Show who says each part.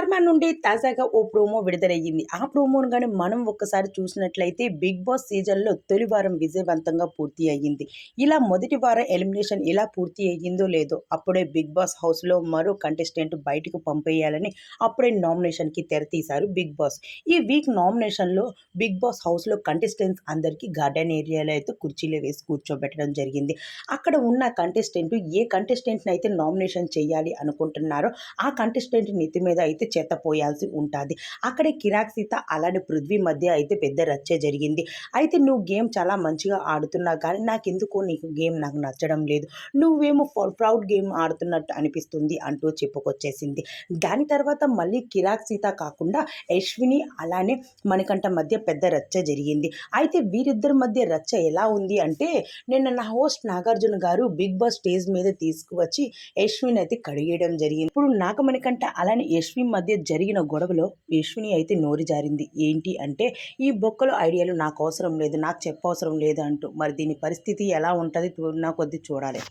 Speaker 1: Star నుండి తాజాగా ఓ promo విడుదలయ్యింది. ఆ ప్రోమోను కానీ మనం ఒక్కసారి చూసినట్లయితే బిగ్ బాస్ సీజన్లో తొలి వారం విజయవంతంగా పూర్తి అయ్యింది. ఇలా మొదటి వారం ఎలిమినేషన్ ఇలా పూర్తి అయ్యిందో లేదో అప్పుడే బిగ్ బాస్ హౌస్లో మరో కంటెస్టెంట్ బయటకు పంపేయాలని అప్పుడే నామినేషన్కి తెరతీశారు బిగ్ బాస్. ఈ వీక్ నామినేషన్లో బిగ్ బాస్ హౌస్లో కంటెస్టెంట్స్ అందరికీ గార్డెన్ ఏరియాలో అయితే కుర్చీలు వేసి కూర్చోబెట్టడం జరిగింది. అక్కడ ఉన్న కంటెస్టెంట్ ఏ కంటెస్టెంట్ని అయితే నామినేషన్ చేయాలి అనుకుంటున్నారో ఆ కంటెస్టెంట్ నెత్తి మీద అయితే చేత పోయాల్సి ఉంటుంది. అక్కడే కిరాక్ సీత అలానే పృథ్వీ మధ్య అయితే పెద్ద రచ్చ జరిగింది. అయితే నువ్వు గేమ్ చాలా మంచిగా ఆడుతున్నావు కానీ నాకు ఎందుకో నీకు గేమ్ నాకు నచ్చడం లేదు. నువ్వేమో ప్రౌడ్ గేమ్ ఆడుతున్నట్టు అనిపిస్తుంది అంటూ చెప్పుకొచ్చేసింది. దాని తర్వాత మళ్ళీ కిరాక్ సీత కాకుండా యశ్విని అలానే మణికంఠ మధ్య పెద్ద రచ్చ జరిగింది. అయితే వీరిద్దరి మధ్య రచ్చ ఎలా ఉంది అంటే నిన్న నా హోస్ట్ నాగార్జున గారు బిగ్ బాస్ స్టేజ్ మీద తీసుకువచ్చి యశ్విని అయితే కడిగేయడం జరిగింది. ఇప్పుడు నాగమణికంఠ అలానే యశ్వి మధ్య జరిగిన గొడవలో యశ్విని అయితే నోరు జారింది. ఏంటి అంటే ఈ బొక్కలు ఐడియాలు నాకు అవసరం లేదు నాకు చెప్పవసరం లేదు అంటూ. మరి దీని పరిస్థితి ఎలా ఉంటుంది? నా కొద్ది చూడాలి.